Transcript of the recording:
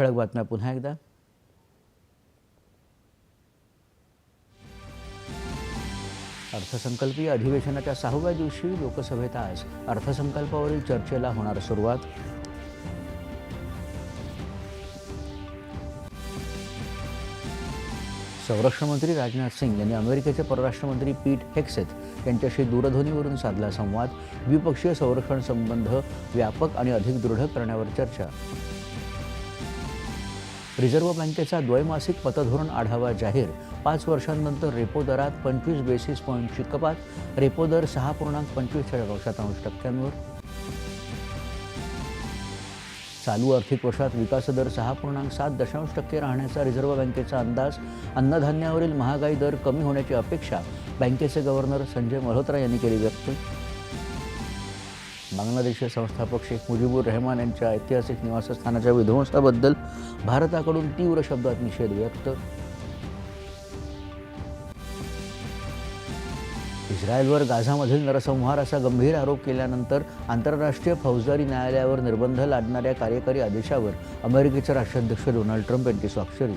ठळक बातम्या पुन्हा एकदा. अर्थसंकल्पीय अधिवेशनाच्या सहाव्या दिवशी लोकसभेत आज अर्थसंकल्पावरील चर्चेला होणार सुरुवात. संरक्षण मंत्री राजनाथ सिंग यांनी अमेरिकेचे परराष्ट्रमंत्री पीट हेक्सेथ यांच्याशी दूरध्वनीवरून साधला संवाद. द्विपक्षीय संरक्षण संबंध व्यापक आणि अधिक दृढ करण्यावर चर्चा. रिझर्व्ह बँकेचा द्वैमासिक पतधोरण आढावा जाहीर. पाच वर्षांनंतर रेपो दरात पंचवीस बेसिस पॉईंटची कपात. रेपो दर सहा पूर्णांक पंचवीस शतांश टक्क्यांवर. चालू आर्थिक वर्षात विकासदर सहा पूर्णांक सात दशांश टक्के राहण्याचा रिझर्व्ह बँकेचा अंदाज. अन्नधान्यावरील महागाई दर कमी होण्याची अपेक्षा. बँकेचे गव्हर्नर संजय मल्होत्रा यांनी केली व्यक्त. बांगलादेशचे संस्थापक शेख मुजीबुर रहमान यांच्या ऐतिहासिक निवासस्थानाच्या विध्वंसाबद्दल भारताकडून तीव्र शब्दात निषेध व्यक्त. इस्रायलवर गाझामधील नरसंहार असा गंभीर आरोप केल्यानंतर आंतरराष्ट्रीय फौजदारी न्यायालयावर निर्बंध लादणाऱ्या कार्यकारी आदेशावर अमेरिकेचे राष्ट्राध्यक्ष डोनाल्ड ट्रम्प यांची स्वाक्षरी.